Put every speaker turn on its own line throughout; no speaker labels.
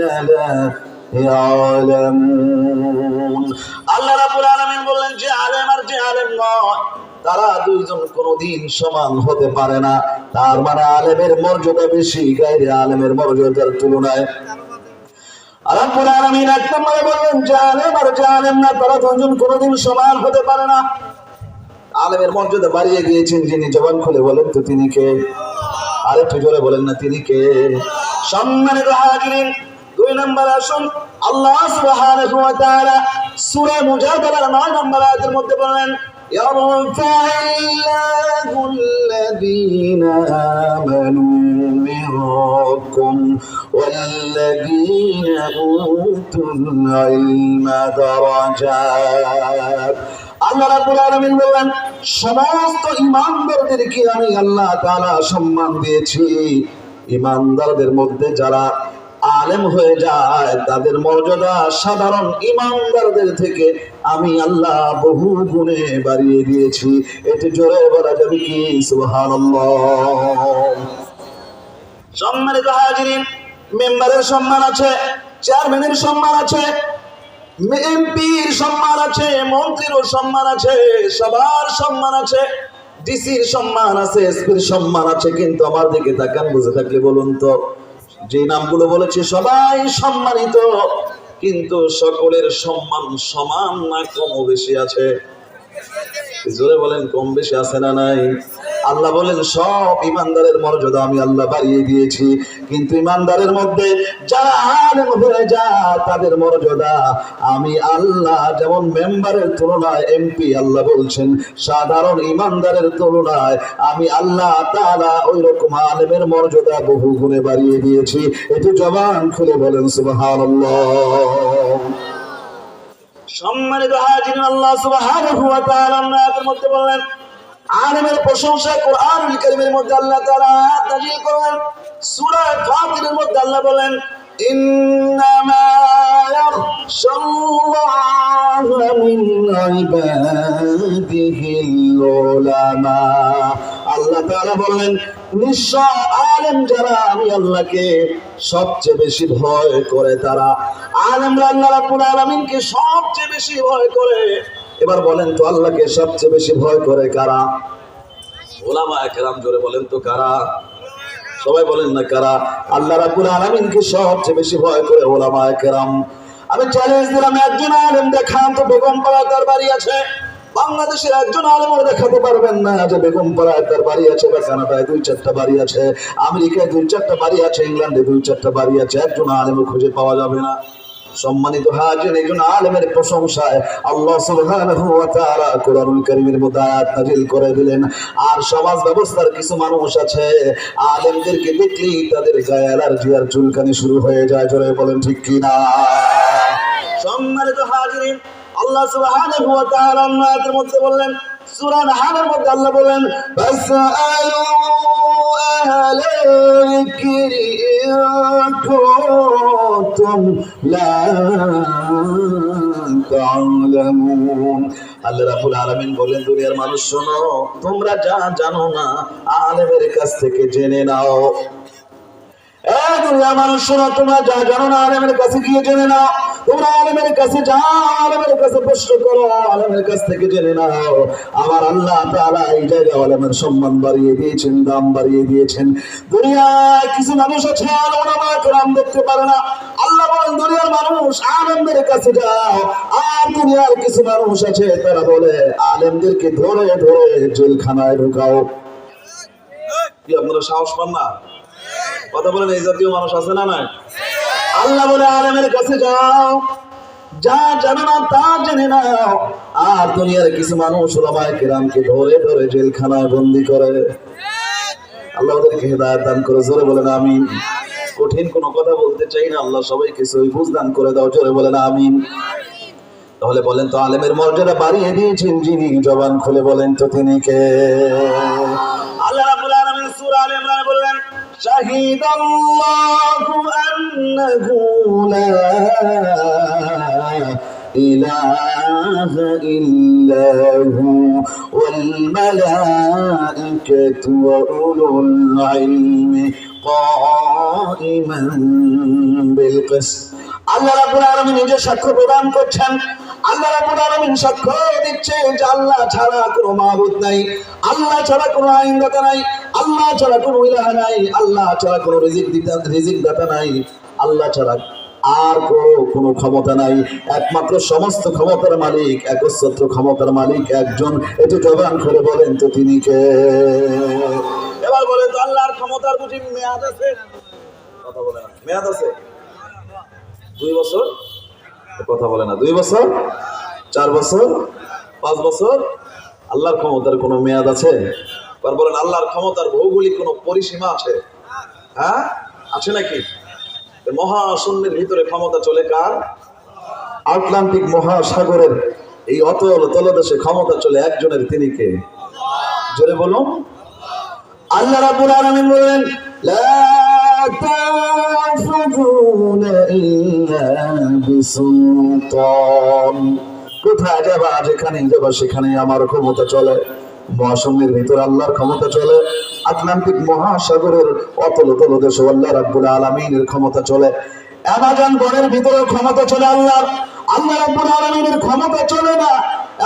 لا يعلمون আল্লাহ রাব্বুল আলামিন বললেন যে আলেম আর যে আলেম নয় তারা দুইজন কোনোদিন সমান হতে পারে না তার মানে আলেমের মর্যাদা বেশি গাইরে আলেমের মর্যাদার তুলনায় আল্লাহ আলামিন এক নম্বরে বললেন যে আলেম আর যে আলেম না তারা দুজন কোনোদিন সমান হতে পারে না আলেমের মর্যাদা বাড়িয়ে গিয়েছেন যিনি জবান খুলে বলেন তো তিনি কে আরেকটু জোরে বলেন না তিনি কে সম্মানিত হাজিরিন দুই নম্বর আসুন আল্লাহ সুবহানাহু ওয়া তাআলা সূরা মুজাদালার 9 নম্বর আয়াতের মধ্যে বলেন يرفع الله الذين آمنوا منكم والذين أوتوا العلم درجات আল্লাহ রাব্বুল আলামিন বললেন সমস্ত ইমানদারদেরকে আমি আল্লাহ তাআলা সম্মান দিয়েছি ইমানদারদের মধ্যে যারা আলেম হয়ে যায়, তাদের মর্যাদা সাধারণ ইমানদারদের থেকে আমি আল্লাহ বহু গুণে বাড়িয়ে দিয়েছি। এটি জোরে বলা যাবে কি? সম্মানিত হাজিরিন, মেম্বারের সম্মান আছে, চেয়ারম্যানের সম্মান আছে, এমপির সম্মান আছে, মন্ত্রীরও সম্মান আছে, সবার সম্মান আছে, ডিসির সম্মান আছে, এসপির সম্মান আছে, কিন্তু আমার দিকে তাকান, বুঝে থাকলে বলুন তো। যে নামগুলো বলেছে সবাই সম্মানিত কিন্তু সকলের সম্মান সমান না কম বেশি আছে। জোরে বলেন, কম বেশি আছে না নাই? আল্লাহ বলেন, সব ইমানদারের মর্যাদা আমি আল্লাহ বাড়িয়ে দিয়েছি। কিন্তু ইমানদারের মধ্যে হয়ে যায়, তাদের মর্যাদা আমি আল্লাহ যেমন মেম্বারের তুলনায় এমপি আল্লাহ বলছেন, সাধারণ ইমানদারের তুলনায় আমি আল্লাহ তাআলা ওই রকম আলেমের মর্যাদা বহু গুণে বাড়িয়ে দিয়েছি। একটু জবান খুলে বলেন, সুবহানাল্লাহ। সম্মানিত হাজির আল্লাহ সুবহানাহু ওয়া তাআলা আয়াতের মধ্যে বললেন, আলেমের প্রশংসা কোরআনুল কারীমের মধ্যে আল্লাহ তাআলা আয়াত নাযিল করলেন সূরা ফাতিরের মধ্যে আল্লাহ বলেন আল্লাহ বললেন নিশ্চয় আলেম যারা, আমি আল্লাহকে সবচেয়ে বেশি ভয় করে তারা। আলেমরা আল্লাহ রাব্বুল আলামিনকে সবচেয়ে বেশি ভয় করে। এবার বলেন তো আল্লাহকে সবচেয়ে বেশি ভয় করে কারা? ওলামা একরাম জোরে বলেন তো কারা? সবাই বলেন না কারা? আল্লাহ রাব্বুল আলামিনকে সবচেয়ে বেশি ভয় করে ওলামা একরাম। আমি চ্যালেঞ্জ দিলাম, একজন আলেম দেখান তো বেগম পাড়া তার বাড়ি আছে। বাংলাদেশের একজন আলেমও দেখাতে পারবেন না। যে বেগম পাড়ায় তার বাড়ি আছে বা কানাডায় দুই চারটা বাড়ি আছে, আমেরিকায় দুই চারটা বাড়ি আছে, ইংল্যান্ডে দুই চারটা বাড়ি আছে। একজন আলেমও খুঁজে পাওয়া যাবে না। সম্মানিত হাজির একজন আলেমের প্রশংসায় আল্লাহ সুবহানাহু ওয়া তাআলা কোরআনুল কারীমের মধ্যে আয়াত নাযিল করে দিলেন। আর সমাজ ব্যবস্থার কিছু মানুষ আছে, আলেমদেরকে দেখলেই তাদের গায়ে অ্যালার্জি আর চুলকানি শুরু হয়ে যায়। জোরে বলেন ঠিক কি না সম্মানিত হাজিরিন আল্লাহ সুবহানাহু ওয়া তাআলা আয়াতের মধ্যে বললেন, সূরা নাহলের মধ্যে আল্লাহ বলেন ফাসআলু আহলাল যিকরি কুনতুম লা তা'লামুন। আল্লাহ রাব্বুল আলামিন বলেন দুনিয়ার মানুষ শোনো, তোমরা যা জানো না, আলেমের কাছ থেকে জেনে নাও। এ দুনিয়ার মানুষ শোনো, তোমরা যা জানো না, আলেমের কাছে গিয়ে জেনে নাও। তোমরা আলেমের কাছে আলেমের কাছে প্রশ্ন করো, আলেমের কাছ থেকে জেনে নাও। আমার আল্লাহ এই জায়গায় আলেমের সম্মান বাড়িয়ে দিয়েছেন, দাম বাড়িয়ে দিয়েছেন। দুনিয়ায় কিছু মানুষ আছে ওলামা কেরাম দেখতে পারে না। আল্লাহ বলেন, দুনিয়ার মানুষ আলেমদের কাছে যাও, আর দুনিয়ার কিছু মানুষ আছে, তারা বলে, আলেমদেরকে ধরে ধরে জেলখানায় ঢুকাও। কি আপনারা সাহস পান না? কথা বলেন, এই জাতীয় মানুষ আছে না নাই? আল্লাহ বলে, আলেমের কাছে যাও। যা জানো না, তা জেনে নাও। আর দুনিয়ার কিছু মানুষ ওলামায়ে কেরামকে ধরে ধরে জেলখানায় বন্দি করে। আল্লাহ ওদেরকে হেদায়ত দান করে, জোরে বলেন, আমিন। কঠিন কোনো কথা বলতে চাই না, আল্লাহ সবাইকে সই দান করে দাও, জোরে বলেন, আমিন। তাহলে বলেন তো, আলেমের মর্যাদা বাড়িয়ে দিয়েছেন যিনি, জবান খুলে বলেন তো তিনি কে? আল্লাহ রাব্বুল আলামিন সূরা আলে ইমরান বললেন আল্লাহু আন্নাহু লা إله إلا هو والملائكة وأولو العلم قائما بالقسط আল্লাহ রাব্বুল আলামিন নিজে সাক্ষ্য প্রদান করছেন আল্লাহ রাব্বুল আলামিন সাক্ষ্য দিচ্ছে যে আল্লাহ ছাড়া কোনো মাবুদ নাই আল্লাহ ছাড়া কোনো আইনদাতা নাই আল্লাহ ছাড়া কোনো ইলাহ নাই আল্লাহ ছাড়া কোনো রিজিক দিতা রিজিক দাতা নাই আল্লাহ ছাড়া আর কোনো কোনো ক্ষমতা নাই। একমাত্র সমস্ত ক্ষমতার মালিক, একচ্ছত্র ক্ষমতার মালিক একজন। একটু জবান করে বলেন তো তিনি কে? এবার বলেন তো আল্লাহর ক্ষমতার বুঝি মেয়াদ আছে? কথা বলে না। মেয়াদ আছে? দুই বছর? কথা বলে না। দুই বছর? চার বছর? পাঁচ বছর? আল্লাহর ক্ষমতার কোনো মেয়াদ আছে? এবার বলেন, আল্লাহর ক্ষমতার ভৌগোলিক কোনো পরিসীমা আছে? হ্যাঁ? আছে নাকি? মহাশূন্যের ভিতরে ক্ষমতা চলে কার? আটলান্টিক মহাসাগরের এই অতল তলদেশে ক্ষমতা চলে একজনের, তিনি কে? জোরে বলুন। আল্লাহ রাব্বুল আলামিন বিসুলতান। কোথায় যাবা? যেখানে যাবা সেখানে আমার ক্ষমতা চলে। মহাশূন্যের ভিতর আল্লাহর ক্ষমতা চলে, আটলান্টিক মহাসাগরের অতল তল দেশে আল্লাহ রাব্বুল আলামিনের ক্ষমতা চলে, অ্যামাজন বনের ভিতরে ক্ষমতা চলে আল্লাহর, আল্লাহ রাব্বুল আলামিনের ক্ষমতা চলে না,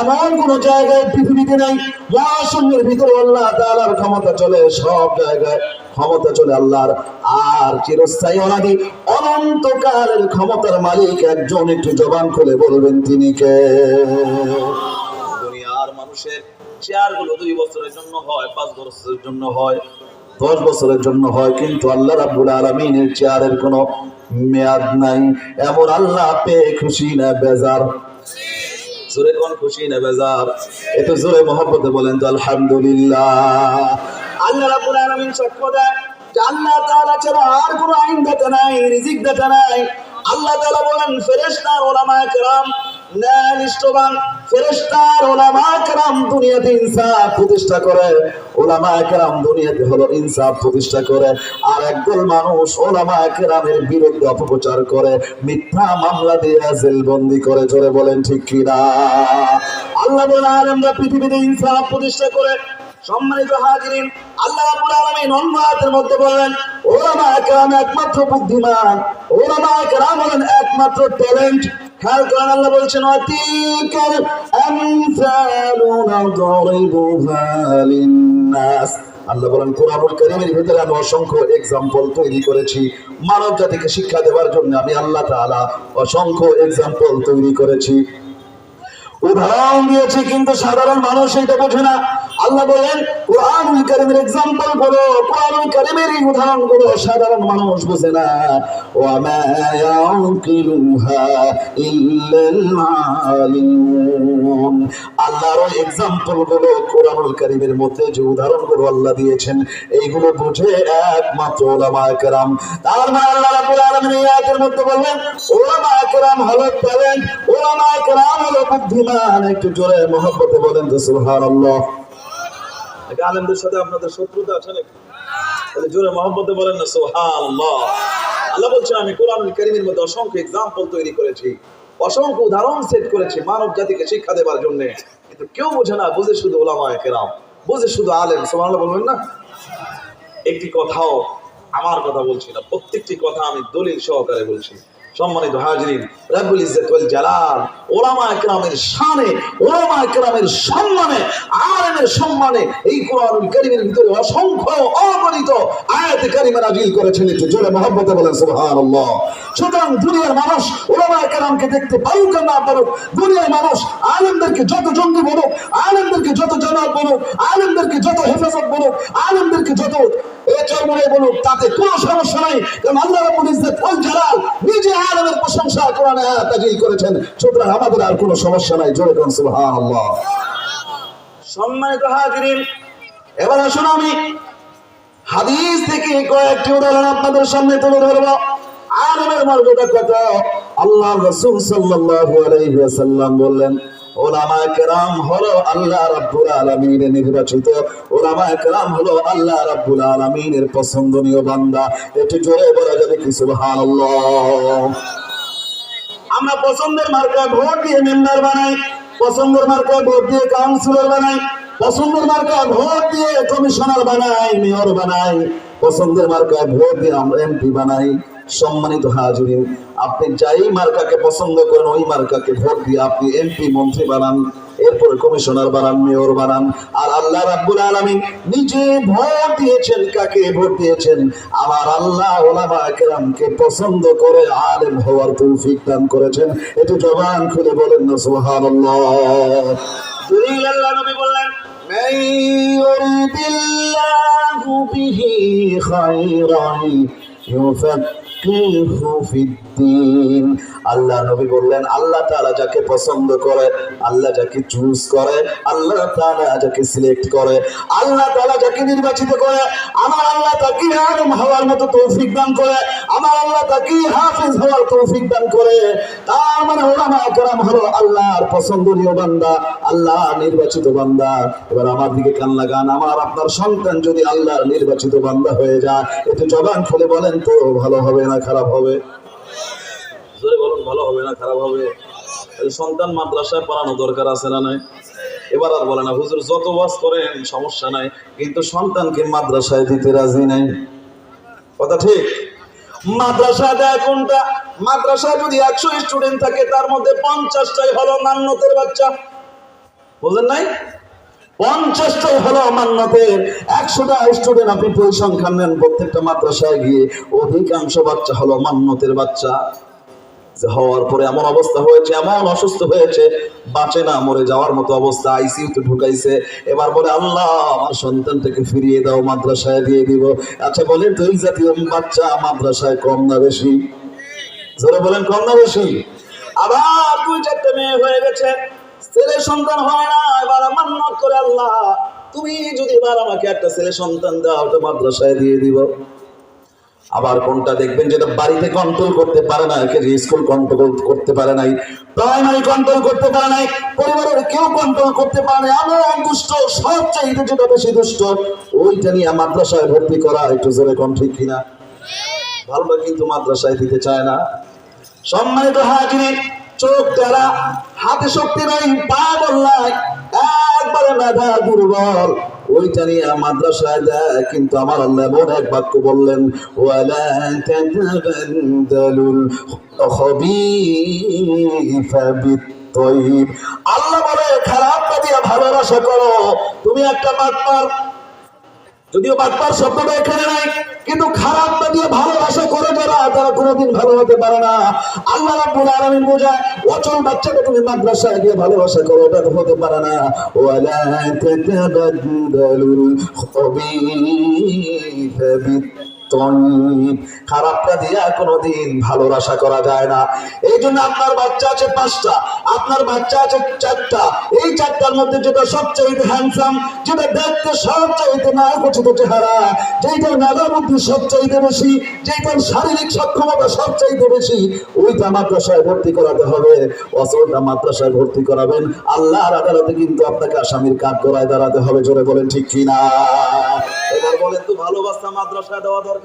এমন কোন জায়গায় পৃথিবীতে নেই মহাশূন্যের ভিতরে আল্লাহ তাআলার ক্ষমতা চলে, সব জায়গায় ক্ষমতা চলে আল্লাহর, আর চিরস্থায়ী অনাদি, অনন্তকালের ক্ষমতার মালিক একজন একটু জবান খুলে বলবেন, তিনি কে? দুনিয়ার মানুষের চেয়ারগুলো দুই বছরের জন্য হয়, পাঁচ বছরের জন্য হয়, দশ বছরের জন্য হয়, কিন্তু আল্লাহ রাবুল আলমিনের চেয়ারের কোনো মেয়াদ নাই। এমন আল্লাহ পেয়ে খুশি না, বেজার। কোন খুশি জোরে বলেন আল্লাহ দেয় আল্লাহ ছাড়া আর কোনো আইন নাই রিজিক নাই। আল্লাহ বলেন ফেরেস্তা ওলামায়ে কেরাম অপপ্রচার করে। মিথ্যা মামলা দিয়ে জেলবন্দি করে। চলে বলেন ঠিক কিনা আল্লাহ আমরা আলমরা পৃথিবীতে ইনসাফ প্রতিষ্ঠা করে সম্মানিত হাজিরিন, আল্লাহ আলমের মধ্যে বলেন ওলামা একমাত্র বুদ্ধিমান ওলামা کرام হলেন একমাত্র ট্যালেন্ট। করেন আল্লাহ ভিতরে আমি অসংখ্য এক্সাম্পল তৈরি করেছি। শিক্ষা দেওয়ার জন্য আমি আল্লাহ অসংখ্য এক্সাম্পল তৈরি করেছি। উদাহরণ দিয়েছি, কিন্তু সাধারণ মানুষ এটা বোঝে না। আল্লাহ বলেন, কোরআনুল কারিমের এক্সাম্পল করো কোরআনুল কারিমের উদাহরণ করো সাধারণ মানুষ বোঝে না। ওয়া মা ইয়াকিলুহা ইল্লাল আলিমুন। আল্লাহর এক্সাম্পলগুলো কোরআনুল কারিমের মধ্যে যে উদাহরণগুলো আল্লাহ দিয়েছেন, এইগুলো বুঝে একমাত্র ওলামা কেরাম। তার মানে আল্লাহ রাব্বুল আলামিন আয়াতের মধ্যে বললেন ওলামা কেরাম হলো বলেন ওলামা কেরাম হলো বুদ্ধিমান। একটু জোরে মহব্বতে বলেন তো সুবহানাল্লাহ। নাকি সাথে আপনাদের শত্রুতা আছে নাকি? তাহলে জোরে মোহাম্মদ বলেন না সোহাল্লাহ আল্লাহ বলছে আমি কোরআনুল করিমের মধ্যে অসংখ্য এক্সাম্পল তৈরি করেছি, অসংখ্য উদাহরণ সেট করেছি মানব জাতিকে শিক্ষা দেবার জন্য। কিন্তু কেউ বোঝে না, বুঝে শুধু ওলামায় কেরাম, বুঝে শুধু আলেম। সোমান বলবেন না? একটি কথাও আমার কথা বলছি না, প্রত্যেকটি কথা আমি দলিল সহকারে বলছি। সম্মানিত হাজরিন, রব্বুল ইজ্জত ওয়াল জালাল ওলামা একরামের শানে ওলামা একরামের সম্মানে, আলেমের সম্মানে এই কোরআনুল কারীমের ভিতরে অসংখ্য অগণিত আয়াতে কারিমা নাযিল করেছেন। একটু জোরে মহব্বতে বলেন, সুবহানাল্লাহ। সুতরাং দুনিয়ার মানুষ ওলামা একরামকে দেখতে পারুক আর না পারুক, দুনিয়ার মানুষ আলেমদেরকে যত জঙ্গি বলুক, আলেমদেরকে যত জামাত বলুক, আলেমদেরকে যত হেফাজত বলুক, আলেমদেরকে যত এ চরমনে বলুক, তাতে আমাদের আর কোনো সমস্যা নাই। জোরে সম্মানিত হাজিরিন, এবার আসুন আমি হাদিস থেকে কয়েকটি উদাহরণ আপনাদের সামনে তুলে ধরবো। আলেমের মর্যাদা কত? আল্লাহ রাসূল সাল্লাল্লাহু আলাইহি ওয়াসাল্লাম বললেন ওলামা কেরাম হলো আল্লাহ রাব্বুল আলামিনের নির্বাচিত। ওলামা কেরাম হলো আল্লাহ রাব্বুল আলামিনের পছন্দনীয় বান্দা। একটু জোরে বলা যাবে আমরা পছন্দের মার্কায় ভোট দিয়ে মেম্বার বানাই, পছন্দের মার্কায় ভোট দিয়ে কাউন্সিলর বানাই, পছন্দের মার্কায় ভোট দিয়ে কমিশনার বানাই, মেয়র বানাই, পছন্দের মার্কায় ভোট দিয়ে আমরা এমপি বানাই। সম্মানিত হাজিরিন আপনি যাই মার্কাকে পছন্দ করেন ওই মার্কাকে ভোট দিয়ে আপনি এমপি মন্ত্রী বানান এরপর কমিশনার বানান মেয়র বানান আর আল্লাহ রাব্বুল আলামিন নিজে ভোট দিয়েছেন কাকে ভোট দিয়েছেন আমার আল্লাহ ওলামা কেরামকে পছন্দ করে আলেম হওয়ার তৌফিক দান করেছেন একটু জবান খুলে বলেন না সুবহানাল্লাহ দুই আল্লাহ নবী বললেন من يريد الله به خيرا يفقهه في الدين আল্লাহ নবী বললেন, আল্লাহ তাআলা যাকে পছন্দ করে, আল্লাহ যাকে চুজ করে, আল্লাহ তাআলা যাকে সিলেক্ট করে, আল্লাহ তাআলা যাকে নির্বাচিত করে, আমার আল্লাহ তাকে আদম হওয়ার মতো তৌফিক দান করে, আমার আল্লাহ তাকে হাফেজ হওয়ার তৌফিক দান করে। তার মানে ওলামা কেরাম হলো আল্লাহর পছন্দনীয় বান্দা, আল্লাহ নির্বাচিত বান্দা। এবার আমার দিকে কান লাগান, আমার, আপনার সন্তান যদি আল্লাহর নির্বাচিত বান্দা হয়ে যায় একটু জবান খুলে বলেন তো, ভালো হবে না খারাপ হবে? জোরে বলুন, ভালো হবে না, খারাপ হবে? সন্তান মাদ্রাসায় পড়ানো দরকার আছে না নাই? এবার আর বলে না, হুজুর, যত ওয়াজ করেন সমস্যা নাই, কিন্তু সন্তানকে মাদ্রাসায় দিতে রাজি নাই। কথা ঠিক? মাদ্রাসায় যদি একশো স্টুডেন্ট থাকে, তার মধ্যে পঞ্চাশটাই হলো মান্যতের বাচ্চা। বুঝলেন নাই? পঞ্চাশটাই হলো মান্যতের। একশোটা স্টুডেন্ট আপনি পরিসংখ্যান নেন প্রত্যেকটা মাদ্রাসায় গিয়ে, অধিকাংশ বাচ্চা হলো মান্যতের বাচ্চা। হওয়ার পরে এমন অবস্থা হয়েছে, এমন অসুস্থ হয়েছে, বাঁচে না, মরে যাওয়ার মতো অবস্থা আইসিইউ তে ঢুকাইছে। এবার বলে, আল্লাহ, আমার সন্তানটাকে ফিরিয়ে দাও, মাদ্রাসায় দিয়ে দিব। আচ্ছা বলেন তো, এই জাতীয় বাচ্চা মাদ্রাসায় কম না বেশি? জোরে বলেন, কম না বেশি? আবার দুই চারটে মেয়ে হয়ে গেছে। ছেলে সন্তান হয় না, এবার আমার নক করে, আল্লাহ, তুমি যদি এবার আমাকে একটা ছেলে সন্তান দাও, তো মাদ্রাসায় দিয়ে দিব। আবার কোনটা দেখবেন যেটা বাড়িতে কন্ট্রোল করতে পারে না, একে স্কুল কন্ট্রোল করতে পারে নাই প্রাইমারি কন্ট্রোল করতে পারে নাই, পরিবারের কেউ কন্ট্রোল করতে পারে নাই এমন দুষ্ট, সব চাইতে যেটা বেশি দুষ্ট, ওইটা নিয়ে মাদ্রাসায় ভর্তি করা একটু জোরে কম ঠিক কিনা? ভালোটা কিন্তু মাদ্রাসায় দিতে চায় না? সম্মানিত হাজিরি চোখ তারা হাতে শক্তি নাই, পা বললাই একবারে মেধা দুর্বল। ওইটা নিয়ে মাদ্রাসায় দেয়, কিন্তু আমার আল্লাহ এমন এক বাক্য বললেন, ওয়ালা তাতাবাদদালুল খবিথা বিত্তয়িব আল্লাহ বলে, খারাপ দিয়ে ভালোবাসা করো। তুমি একটা বাটপার যদিও বাটপার শব্দটা এখানে নাই, কিন্তু খারাপ না দিয়ে ভালোবাসা করে যারা, তারা কোনোদিন ভালো হতে পারে না। আল্লাহ রাব্বুল আলামিন বোঝায়, অচল বাচ্চাকে তুমি মাদ্রাসায় দিয়ে ভালোবাসা করো ওটা হতে পারে না। ওয়ালা তাতাবাদদালুল খবিথা খারাপটা দিয়ে কোনোদিন ভালোবাসা করা যায় না। এই জন্য আপনার বাচ্চা আছে পাঁচটা, আপনার বাচ্চা আছে চারটা। এই চারটার মধ্যে যেটা সবচাইতে হ্যান্ডসাম যেটা দেখতে সবচাইতে নায়কোচিত চেহারা যেটার মেধা বুদ্ধি সবচাইতে বেশি যেটার শারীরিক সক্ষমতা সবচাইতে বেশি, ওইটা মাদ্রাসায় ভর্তি করাতে হবে। অসলটা মাদ্রাসায় ভর্তি করাবেন। আল্লাহর আদালতে কিন্তু আপনাকে আসামির কাঠ করায় দাঁড়াতে হবে। জোরে বলেন ঠিক কিনা? এবার বলেন তো ভালোবাসা মাদ্রাসায় দেওয়া দরকার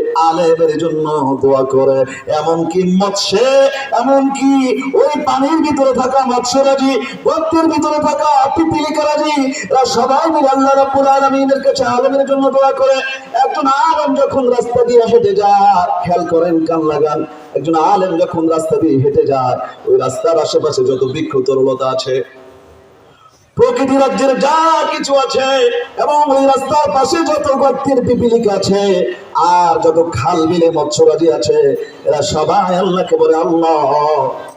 আলেমের জন্য দোয়া করে। এমনকি মৎস্যে, এমনকি ওই পানির ভিতরে থাকা মৎস্যরাজি গর্তের ভিতরে থাকা পিপিলিকারাজি এরা সবাই মিলে আল্লাহ রাব্বুল আলামিনের কাছে আলেমের জন্য দোয়া করে। একজন আলেম যখন রাস্তা দিয়ে হেঁটে যায়, খেয়াল করেন কান লাগান। একজন আলেম যখন রাস্তা দিয়ে হেঁটে যায়, ওই রাস্তার আশেপাশে যত বৃক্ষ তরলতা আছে প্রকৃতি রাজ্যের যা কিছু আছে এবং ওই রাস্তার পাশে যত গর্তের পিপিলিক আছে আর যত খাল বিলে মৎস্যরাজি আছে, এরা সবাই আল্লাহকে বলে, আল্লাহ,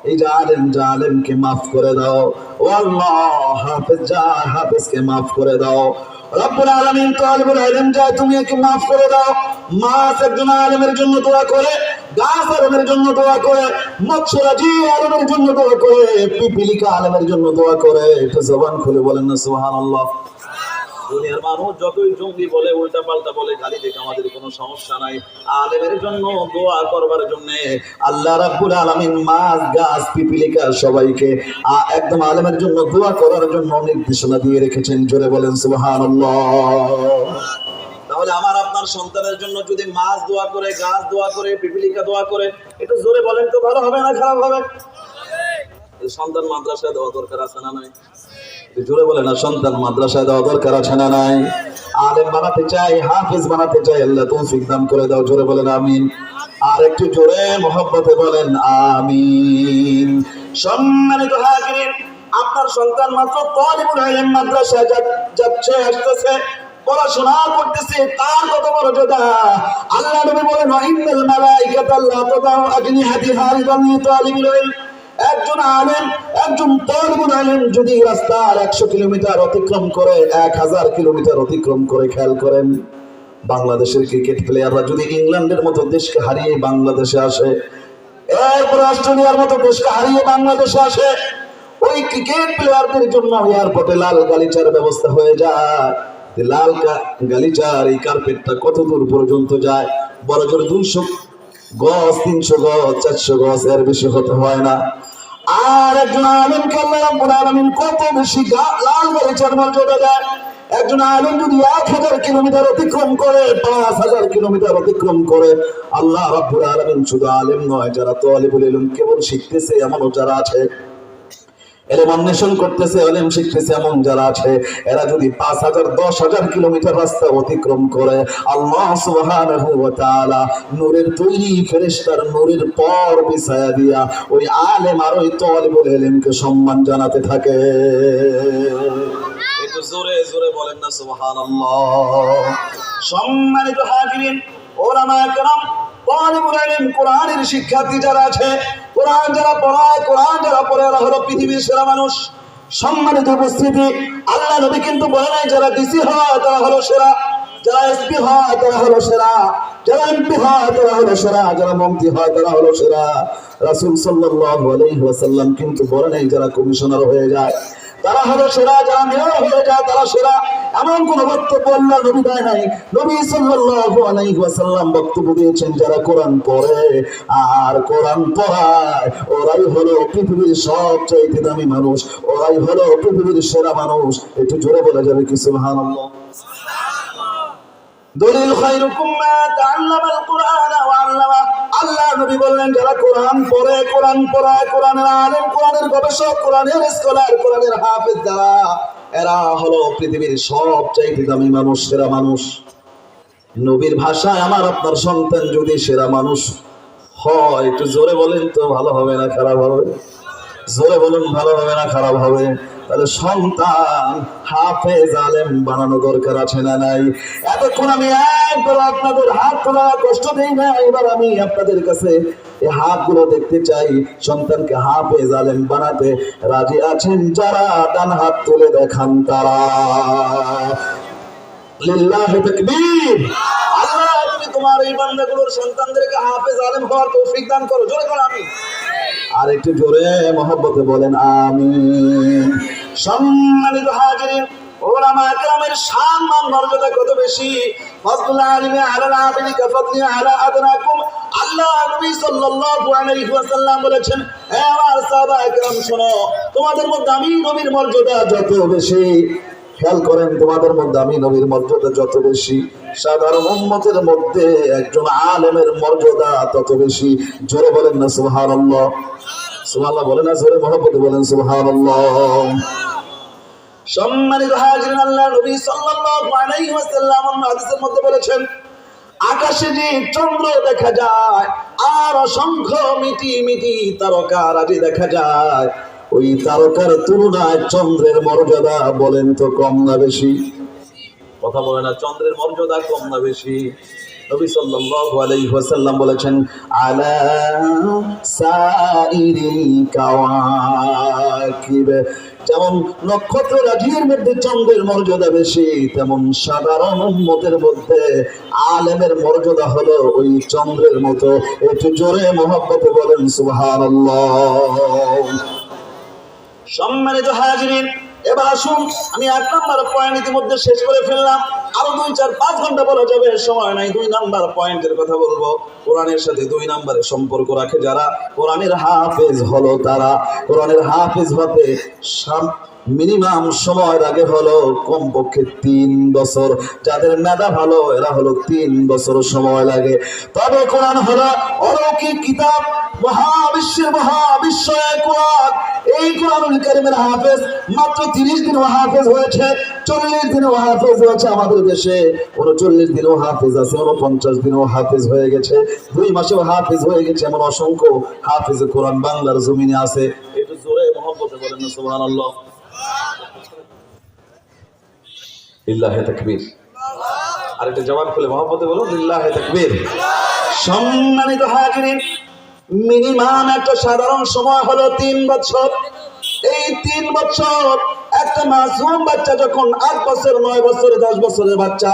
এই জালেম জালেমকে মাফ করে দাও। ও আল্লাহ, হাফেজ, যা হাফেজকে মাফ করে দাও। রব্বুল আলামিন তালিবুল ইলম যায় তুমি একে মাফ করে দাও। মাস একজন আলেমের জন্য দোয়া করে গাছ আলমের জন্য দোয়া করে আলমের জন্য দোয়া করে, পিপিলিকা আলমের জন্য দোয়া করে। একটু জবান খুলে বলেন না সুহান আল্লাহ আমাদের কোনো সমস্যা নাই। আলেমের জন্য দোয়া করবার জন্য মাছ সবাইকে একদম আলেমের জন্য দোয়া করার জন্য নির্দেশনা দিয়ে রেখেছেন। জোরে বলেন, সুবহানাল্লাহ। তাহলে আমার আপনার সন্তানের জন্য যদি মাছ দোয়া করে, গাছ দোয়া করে, পিপিলিকা দোয়া করে, একটু জোরে বলেন তো, ভালো হবে না, খারাপ হবে? সন্তান মাদ্রাসায় দেওয়া দরকার আছে না নাই? জোরে বলে না সন্তান মাদ্রাসায় দেওয়া দরকার আছে না নাই? আলেম বানাতে চাই, হাফিজ বানাতে চাই, আল্লাহ তৌফিক দান করে দাও, জোরে বলেন, আমিন। আর একটু জোরে মোহব্বতে বলেন, আমিন। সম্মানিত হাজিরিন, আপনার সন্তান মাত্র তালিবুল ইলম মাদ্রাসায় যাচ্ছে, আসতেছে। পড়াশোনা করতেছে, তার কত বড় যোদা আল্লাহ নবী বলেন ইন্নাল মালাইকাতা লা তাদাউ আজনিহাতিহা লিদান লিতালিবিল ইলম। একজন আলেম, একজন তলবুল আলেম যদি রাস্তার একশো কিলোমিটার অতিক্রম করে, এক হাজার কিলোমিটার অতিক্রম করে খেয়াল করেন, বাংলাদেশের ক্রিকেট প্লেয়াররা যদি ইংল্যান্ডের মতো দেশকে হারিয়ে বাংলাদেশে আসে, এরপর অস্ট্রেলিয়ার মতো দেশকে হারিয়ে বাংলাদেশে আসে, ওই ক্রিকেট প্লেয়ারদের জন্য এয়ারপোর্টে লাল গালিচার ব্যবস্থা হয়ে যায়। লাল গালিচার এই কার্পেটটা কত দূর পর্যন্ত যায়? বড় জোর দুইশো গজ, তিনশো গজ, চারশো গজ, এর বেশি হতে হয় না। আর একজন আলমকে আল্লাহ রাব্বুল আলামিন কত বেশি লাল গালিচার মর্যাদা দেয়। একজন আলম যদি এক হাজার কিলোমিটার অতিক্রম করে, পাঁচ হাজার কিলোমিটার অতিক্রম করে, আল্লাহ রাব্বুল আলামিন শুধু আলেম নয়, যারা তালিবুল ইলম কেবল শিখতেছে, এমনও যারা আছে এরম অন্বেষণ করতেছে অলিম শিখতেছে এমন যারা আছে, এরা যদি পাঁচ হাজার, দশ হাজার কিলোমিটার রাস্তা অতিক্রম করে, আল্লাহ সুবহানাহু নূরের তৈরি ফেরেস্তার নূরের পর বিছায়া দিয়া ওই আলেম আর ওই তলবুল এলেমকে সম্মান জানাতে থাকে। একটু জোরে জোরে বলেন না, সুবহানাল্লাহ। সম্মানিত হাজিরিন ওলামা কেরাম, তলবুল এলেম কোরআনের শিক্ষার্থী যারা আছে কোরআন যারা পড়ায়, কোরআন যারা পড়ে এরা হলো পৃথিবীর সেরা মানুষ। সম্মানিত উপস্থিতি, আল্লাহ নবী কিন্তু বলে নাই, যারা ডিসি হয়, তারা হলো সেরা। যারা এসপি হয়, তারা হলো সেরা। যারা এমপি হয়, তারা হলো সেরা। যারা মন্ত্রী হয়, তারা হলো সেরা। রাসূল সাল্লাল্লাহু আলাইহি ওয়াসাল্লাম কিন্তু বলে নাই, যারা কমিশনার হয়ে যায়, তারা হলো সেরা। যারা মেয়র হয়ে যায়, তারা সেরা। এমন কোন বক্তব্য আল্লাহ নবী দেয় নাই। নবী সাল্লাল্লাহু আলাইহি ওয়াসাল্লাম বক্তব্য দিয়েছেন, যারা কোরআন পড়ে আর কোরআন পড়ায়, ওরাই হলো পৃথিবীর সবচাইতে দামি মানুষ, ওরাই হলো পৃথিবীর সেরা মানুষ। একটু জোরে বলা যাবে কি? সুবহানাল্লাহ। দলিল খায়রুকুম মা তাআল্লামাল কুরআন ওয়া আল্লামা। আল্লাহ নবী বললেন, যারা কোরআন পড়ে, কোরআন পড়ায়, কোরআনের আলেম, কোরআনের গবেষক, কোরআনের স্কলার, কোরআনের হাফেজ যারা এরা হলো পৃথিবীর সব চাইতে দামি মানুষ, সেরা মানুষ। নবীর ভাষায় আমার আপনার সন্তান যদি সেরা মানুষ হয়, একটু জোরে বলেন তো, ভালো হবে না, খারাপ হবে? জোরে বলুন, ভালো হবে না, খারাপ হবে? তাহলে সন্তান, হাফেজ, আলেম বানানো দরকার আছে না নাই? এতক্ষণ আমি একবার আপনাদের হাত তোলা কষ্ট দেই না, এবার আমি আপনাদের কাছে এই হাতগুলো দেখতে চাই। সন্তানকে হাফেজ, আলেম বানাতে রাজি আছেন? যারা ডান হাত তুলে দেখান তারা। লিল্লাহি তাকবীর। আল্লাহ, তুমি তোমার এই বান্দাগুলোর সন্তানদেরকে হাফেজ, আলেম হওয়ার তৌফিক দান করো। জোরে করো আমি আর একটু জোরে মহব্বতে বলেন আমি সম্মানিত হাজির মর্যাদা কত তোমাদের নবীর মর্যাদা যত বেশি। খেয়াল করেন, তোমাদের মধ্যে আমি নবীর মর্যাদা যত বেশি। সাধারণ উম্মতের মধ্যে একজন আলেমের মর্যাদা তত বেশি। জোরে বলেন না, সুবহানাল্লাহ। সুবহানাল্লাহ বলেন না, জোরে মহব্বতে বলেন, সুবহানাল্লাহ। সম্মানিত হাজিরিন আল্লাহ নবী সাল্লাল্লাহু আলাইহি ওয়াসাল্লাম হাদিসের মধ্যে বলেছেন, আকাশে যে চন্দ্র দেখা যায়, আর অসংখ্য মিটি মিটি তারকা রাজি দেখা যায়, ওই তারকার তুলনায় চন্দ্রের মর্যাদা বলেন তো কম না বেশি? কথা বলে না, চন্দ্রের মর্যাদা কম না বেশি। নবী সাল্লাল্লাহু আলাইহি ওয়াসাল্লাম বলেছেন, আলা সাইরিল কাওয়াকিব। যেমন নক্ষত্র রাজির মধ্যে চন্দ্রের মর্যাদা বেশি, তেমন সাধারণ উম্মতের মধ্যে আলেমের মর্যাদা হলো ওই চন্দ্রের মতো। একটু জোরে মহব্বতে বলেন, সুবহানাল্লাহ। সম্মানিত হাজিরিন এবার আসুন, আমি এক নাম্বার পয়েন্ট ইতিমধ্যে শেষ করে ফেললাম। আরও দুই, চার, পাঁচ ঘণ্টা বলা যাবে, সময় নাই। দুই নাম্বার পয়েন্টের কথা বলব। কোরআনের সাথে দুই নাম্বারে সম্পর্ক রাখে যারা। কোরআনের হাফেজ হলো তারা। কোরআনের হাফেজ হতে মিনিমাম সময় লাগে হলো কমপক্ষে তিন বছর। যাদের মেধা ভালো, এরা হলো তিন বছর সময় লাগে। তবে কোরআন হলো অলৌকিক কিতাব, মহাবিশ্বের মহাবিশ্ব কোরআন। এই কোরআনুল কারিমের হাফেজ মাত্র তিরিশ দিন হাফেজ হয়েছে, চল্লিশ দিনও হাফেজ হয়েছে আমাদের দেশে। উনচল্লিশ দিনও হাফেজ আছে, উনপঞ্চাশ দিনও হাফেজ হয়ে গেছে। দুই মাসেও হাফেজ হয়ে গেছে এমন অসংখ্য হাফেজ কোরআন বাংলার জমিনে আছে। একটু জোরে মহব্বতে বলেন সুবহানাল্লাহ। এই তিন বছর একটা বাচ্চা যখন আট নয় দশ বছরের বাচ্চা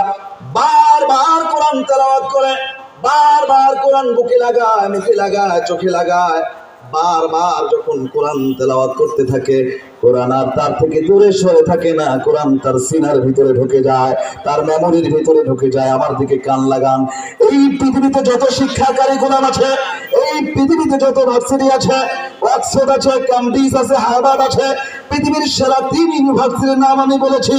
কোরআন তেলাওয়াত করে, বারবার কোরআন বুকে লাগায়, মুখে লাগায়, চোখে লাগায়। বারবার যখন কোরআন তেলাওয়াত করতে থাকে, কোরআন আর তার থেকে দূরে সরে থাকে না, কোরআন তার সিনার ভিতরে ঢুকে যায়, তার মেমোরির ভিতরে ঢুকে যায়, আমার দিকে কান লাগান। এই পৃথিবীতে যত শিক্ষাকারী গোলাম আছে, এই পৃথিবীতে যত ভার্সিটি আছে, অক্সফোর্ড আছে ক্যাম্ব্রিজ আছে, হার্ভার্ড আছে, পৃথিবীর সেরা তিন ইউনিভার্সিটির নাম আমি বলেছি,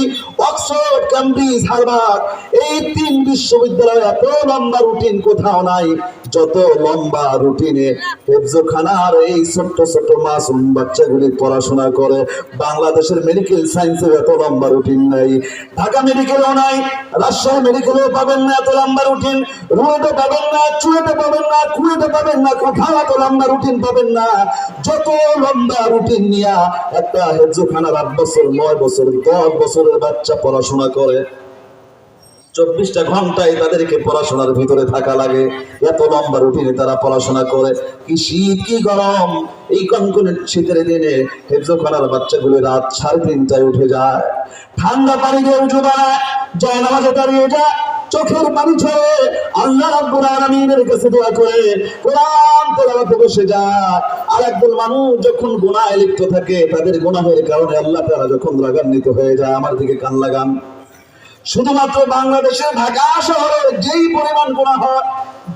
অক্সফোর্ড ক্যাম্ব্রিজ হার্ভার্ড। এই তিন বিশ্ববিদ্যালয়ে এত লম্বা রুটিন কোথাও নাই। যত লম্বা রুটিনে হেফজোখানার এই ছোট্ট ছোট্ট মাসুম বাচ্চাগুলি পড়াশোনা করে, বাংলাদেশের মেডিকেল সায়েন্সের এত লম্বা রুটিন নাই। ঢাকা মেডিকেলও নাই, রাজশাহী মেডিকেলেও পাবেন না এত লম্বা রুটিন রুয়েটে পাবেন না, চুয়েটে পাবেন না কুয়েটে পাবেন না, কোথাও এত লম্বা রুটিন পাবেন না। যত লম্বা রুটিন নিয়া একটা হেফজোখানার আট বছর, নয় বছর, দশ বছরের বাচ্চা পড়াশোনা করে। চব্বিশটা ঘন্টায় তাদেরকে পড়াশোনার ভিতরে থাকা লাগে। এত লম্বা রুটিনে তারা পড়াশোনা করে। কি শীত, কি গরম। এই কনকনে শীতের দিনে হেফজোখানার বাচ্চাগুলো রাত সাড়ে তিনটায় উঠে যায়। ঠান্ডা পানি দিয়ে উঠে দাঁড়ায় জয় নামাজে দাঁড়িয়ে যায় চোখের পানি ছেড়ে আল্লাহ রাব্বুল আলামিনের কাছে দোয়া করে, কোরআন তেলাওয়াতে বসে যায় আর একদল মানুষ যখন গুনাহে লিপ্ত থাকে, তাদের গুনাহের কারণে আল্লাহ তাআলা যখন রাগান্বিত হয়ে যায়, আমার দিকে কান লাগান। শুধুমাত্র বাংলাদেশের ঢাকা শহরে যেই পরিমাণ গুণা হয়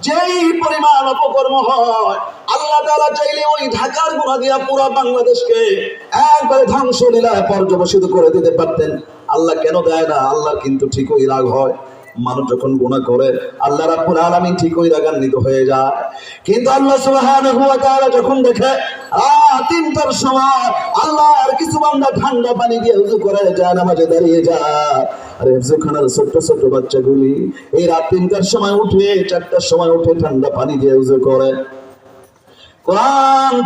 যেই পরিমাণ অপকর্ম হয়, আল্লাহ তালা চাইলে ওই ঢাকার গুণা দিয়া পুরা বাংলাদেশকে একবারে ধ্বংস লীলায় পর্যবসিত করে দিতে পারতেন। আল্লাহ কেন দেয় না? আল্লাহ কিন্তু ঠিকই রাগ হয়। মানুষ যখন গুণা করে, আল্লাহ রাব্বুল আলামিন ঠিকই রাগান্বিত হয়ে যায়। কিন্তু আল্লাহ সুবহানাহু ওয়া যখন দেখে রাত তিনটার সময় আল্লাহর কিছু বান্দা ঠান্ডা পানি দিয়ে উজু করে যায় নামাজে দাঁড়িয়ে যায় আর হেফজুখানার ছোট্ট ছোট্ট বাচ্চাগুলি, এই রাত তিনটার সময় উঠে, চারটার সময় উঠে ঠান্ডা পানি দিয়ে উজু করে। শাস্তি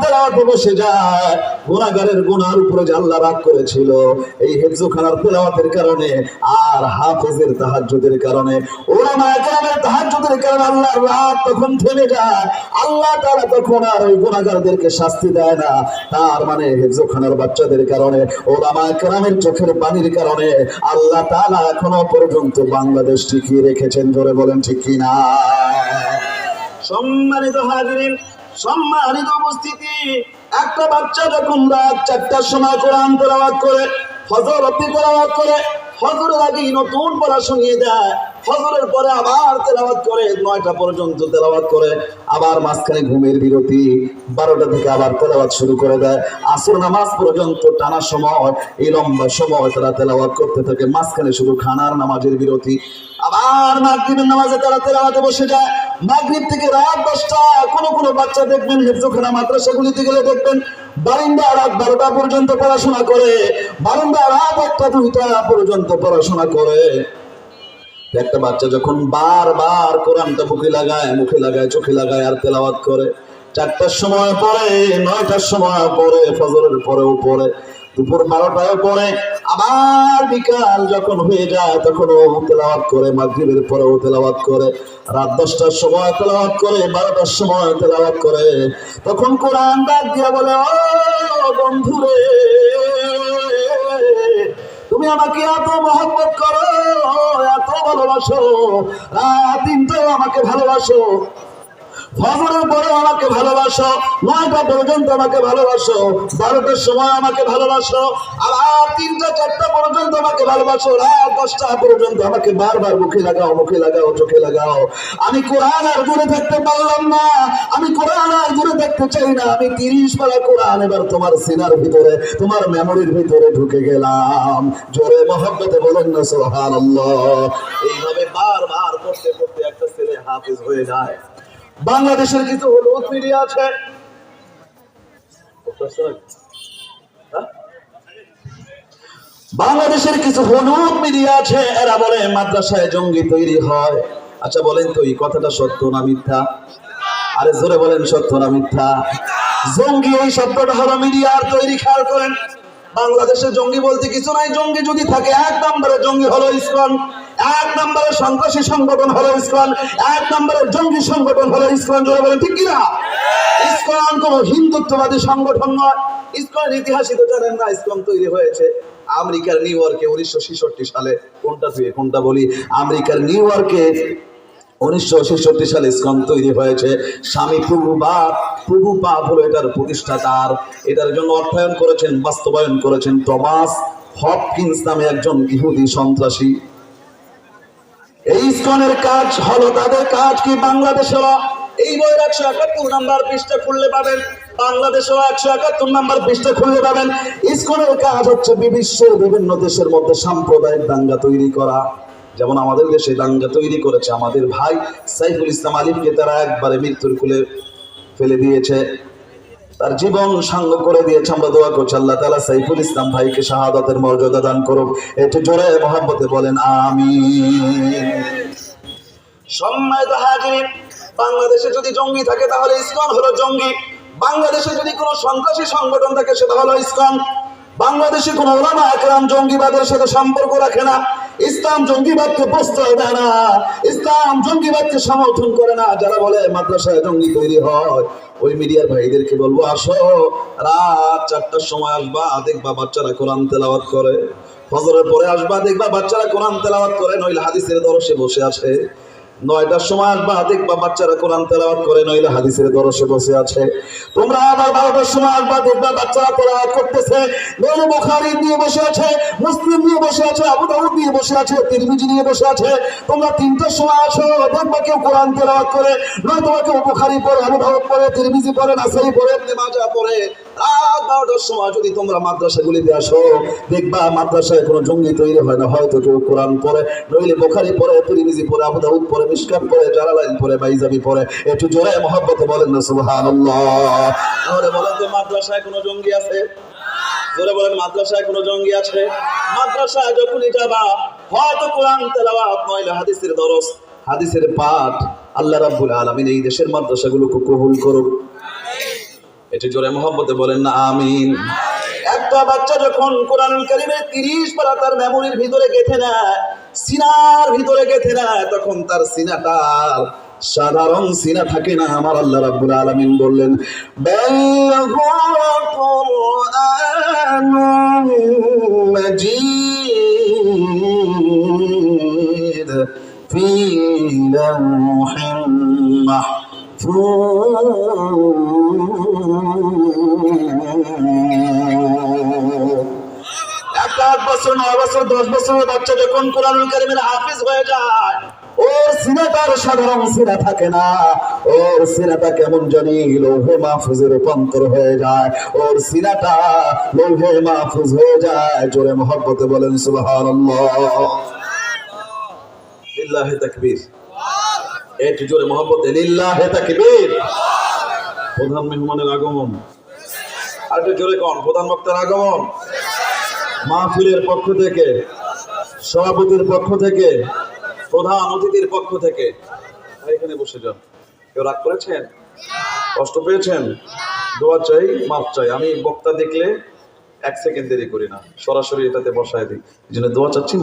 দেয় না। তার মানে হেফজোখানার বাচ্চাদের কারণে, ওলামা একরামের চোখের পানির কারণে আল্লাহ তাআলা এখনও পর্যন্ত বাংলাদেশ টিকিয়ে রেখেছেন। জোরে বলেন ঠিক কি না সম্মানিত হাজিরিন সম্মানিত উপস্থিতি, একটা বাচ্চা যখন রাত চারটার সময় কোরআন তেলাওয়াত করে ফজর অব্দি তেলাওয়াত করে ফজরের আগেই নতুন পড়া শুনিয়ে দেয় ফজরের পরে আবার তেলাওয়াত করে, নয়টা পর্যন্ত তেলাওয়াত করে, আবার মাঝখানে ঘুমের বিরতি, বারোটা থেকে আবার তেলাওয়াত শুরু করে দেয়। আসর নামাজ পর্যন্ত টানা সময়, এই লম্বা সময় তারা তেলাওয়াত করতে থাকে, মাঝখানে শুধু খানার নামাজের বিরতি, আবার মাগরিবের নামাজে তারা তেলাওয়াতে বসে যায় মাগরিব থেকে রাত দশটা, কোন কোন বাচ্চা দেখবেন হেফজোখানা মাদ্রাসাগুলিতে গেলে দেখবেন বারিন্দা রাত বারোটা পর্যন্ত পড়াশোনা করে, বারিন্দা রাত একটা দুইটা পর্যন্ত পড়াশোনা করে। একটা বাচ্চা যখন বারবার কোরআনটা মুখে লাগায় মুখে লাগায়, চোখে লাগায় আর তেলাওয়াত করে, চারটার সময় পরে নয়টার সময় পরে ফজরের পরেও পড়ে। দুপুর বারোটায় পড়ে। আবার বিকাল যখন হয়ে যায় তখন ও তেলাওয়াত করে, মাগরিবের পরেও তেলাওয়াত করে। রাত দশটার সময় তেলাওয়াত করে, বারোটার সময় তেলাওয়াত করে। তখন কোরআন ডাক দিয়া বলে, ও বন্ধু রে তুমি আমাকে এত মহব্বত করো, এত ভালোবাসো, রাত তিনটেও আমাকে ভালোবাসো। আমাকে ভালোবাসো, নয়টা পর্যন্ত আমাকে ভালোবাসো, বারোটার সময় আমাকে ভালোবাসো আবার তিনটা, চারটা পর্যন্ত আমাকে ভালোবাসো, রাত দশটা পর্যন্ত আমাকে বারবার মুখে লাগাও মুখে লাগাও, চোখে লাগাও। আমি কোরআন আর দূরে থাকতে পারলাম না, আমি কোরআন আর দূরে থাকতে চাই না, আমি তিরিশ বেলা কোরআন এবার তোমার সিনার ভিতরে, তোমার মেমোরির ভিতরে ঢুকে গেলাম। জোরে মহব্বতে বলেন না সোহান এইভাবে বারবার করতে করতে একটা ছেলে হাফিজ হয়ে যায়। বাংলাদেশের কিছু হলুদ মিডিয়া আছে? বাংলাদেশের কিছু হলুদ মিডিয়া আছে, এরা বলে মাদ্রাসায় জঙ্গি তৈরি হয়। আচ্ছা বলেন তো, এই কথাটা সত্য না মিথ্যা? আরে জোরে বলেন, সত্য না মিথ্যা? জঙ্গি এই শব্দটা হলো মিডিয়ার তৈরি, খেয়াল করেন। বাংলাদেশে জঙ্গি বলতে কিছু নাই, জঙ্গি যদি থাকে, এক নম্বরে জঙ্গি হলো ইসকন এক নম্বরে সন্ত্রাসী সংগঠন হলো ইসকন এক নম্বরে জঙ্গি সংগঠন হলো ইসকন জোরে বলেন, ঠিক কিনা? ইসকন কোন হিন্দুত্ববাদী সংগঠন নয়। ইসকনের ইতিহাসই তো জানেন না ইসকন তৈরি হয়েছে। আমেরিকার নিউ ইয়র্কে উনিশশো ছেষট্টি সালে, কোনটা দিয়ে কোনটা বলি? আমেরিকার নিউ ইয়র্কে উনিশশো ছেষট্টি সালে ইসকন তৈরি হয়েছে। স্বামী প্রভুপাদ প্রভুপাদ হলো এটার প্রতিষ্ঠাতার এটার জন্য অর্থায়ন করেছেন, বাস্তবায়ন করেছেন টমাস হপকিন্স নামে একজন ইহুদি সন্ত্রাসী। এই ইসকনের কাজ হলো তাদের কাজ কি বাংলাদেশের এই বইয়ের একশো একাত্তর নাম্বার পৃষ্ঠা খুললে পাবেন। বাংলাদেশেও একশো একাত্তর নাম্বার পৃষ্ঠা খুললে পাবেন। ইসকনের কাজ হচ্ছে বিশ্বের বিভিন্ন দেশের মধ্যে সাম্প্রদায়িক দাঙ্গা তৈরি করা। যেমন আমাদের দেশে দাঙ্গা তৈরি করেছে আমাদের ভাই সাইফুল ইসলাম আলিমকে তারা একবারে মৃত্যুর কুলে ফেলে দিয়েছে। তার জীবন সাঙ্গ করে দিয়েছে, আমরা দোয়া করছি, আল্লাহ তালা সাইফুল ইসলাম ভাইকে শাহাদাতের মর্যাদা দান করুক। একটু জোরে মহাব্বতে বলেন আমি সম্মানিত হাজির বাংলাদেশে যদি জঙ্গি থাকে, তাহলে ইসকন হলো জঙ্গি। বাংলাদেশে যদি কোনো সন্ত্রাসী সংগঠন থাকে, সেটা হলো ইসকন। বাংলাদেশে কোনো ওলামা একরাম জঙ্গিবাদের সাথে সম্পর্ক রাখে না। ইসলাম জঙ্গিবাদকে প্রশ্রয় দেয় না। ইসলাম জঙ্গিবাদকে সমর্থন করে না। যারা বলে মাদ্রাসায় জঙ্গি তৈরি হয়, ওই মিডিয়ার ভাইদেরকে বলব, আসো, রাত চারটার সময় আসবা, দেখবা বাচ্চারা কোরআন তেলাওয়াত করে। ফজরের পরে আসবা, দেখবা বাচ্চারা কোরআন তেলাওয়াত করে, নইলে হাদিসের দরসে বসে আছে নয়টার সময় আসবা দেখবা বাচ্চারা কোরআন তেলাওয়াত করে, নইলে হাদিসের দরসে বসে আছে। তোমরা আবার বারোটার সময় আসবা, দেখবা বাচ্চারা তেলাওয়াত করতেছে। নইলে বুখারী নিয়ে বসে আছে, মুসলিম নিয়ে বসে আছে, আবু দাউদ নিয়ে বসে আছে, তিরমিজি নিয়ে বসে আছে। তোমরা তিনটার সময় আসো, দেখবা কেউ কোরআন তেলাওয়াত করে নয় তোমাকে বুখারী পড়ে, আবু দাউদ পড়ে, তিরমিজি পড়ে, নাসাই পড়ে, ইবনে মাজাহ পড়ে। রাত বারোটার সময় যদি তোমরা মাদ্রাসাগুলিতে আসো, দেখবা মাদ্রাসায় কোনো জঙ্গি তৈরি হয় না। হয়তো কেউ কোরআন পড়ে, নইলে বোখারি পড়ে, তিরমিজি পড়ে, আবু দাউদ পড়ে মিশকাত পড়ে, জালালাইন পড়ে, বাইজাবি পড়ে। একটু জোরে মহব্বতে বলেন না, সুবহানাল্লাহ। তাহলে বলেন তো, মাদ্রাসায় কোনো জঙ্গি আছে? জোরে বলেন, মাদ্রাসায় কোনো জঙ্গি আছে? মাদ্রাসায় যখনই যাবা, হয়তো কোরআন, তেলাওয়াত, নইলে হাদিসের দরস, হাদিসের পাঠ। আল্লাহ রাব্বুল আলামিন এই দেশের মাদ্রাসাগুলোকে কবুল করুক। এটি জোরে মহব্বতে বলেন না আমিন। একটা বাচ্চা যখন কোরআন কারিমের তিরিশ পারা তার মেমোরির ভিতরে গেথে নেয় সিনার ভিতরে গেথে নেয় তখন তার সিনাটার সাধারণ সিনা থাকে না। আমার আল্লাহ রাব্বুল আলামিন বললেন বাল্লাহু কুরআনুম এক আট বছর, নয় বছর, দশ বছরের বাচ্চা যখন যায়, ওর সিনাটার সাধারণ সিনা থাকে না। ওর সিনাটা কেমন জানি লৌহে মাহফুজে রূপান্তর হয়ে যায়। ওর সিনাটা লৌহে মাহফুজ হয়ে যায়। জোরে মহব্বতে বলেন, সুবহানাল্লাহ। লিল্লাহি তাকবীর। একটু জোরে মহব্বতে লিল্লাহি তাকবীর। প্রধান মেহমানের আগমন। আর একটু জোরে কন, প্রধান বক্তার আগমন। মাহফিলের পক্ষ থেকে, সভাপতির পক্ষ থেকে, প্রধান অতিথির পক্ষ থেকে। এখানে বসে যান। কেউ রাগ করেছেন? কষ্ট পেয়েছেন? দোয়া চাই মাপ চাই। আমি বক্তা দেখলে এক সেকেন্ড দেরি করি না। সরাসরি এটাতে বসায় দিই। জন্য দোয়া চাচ্ছি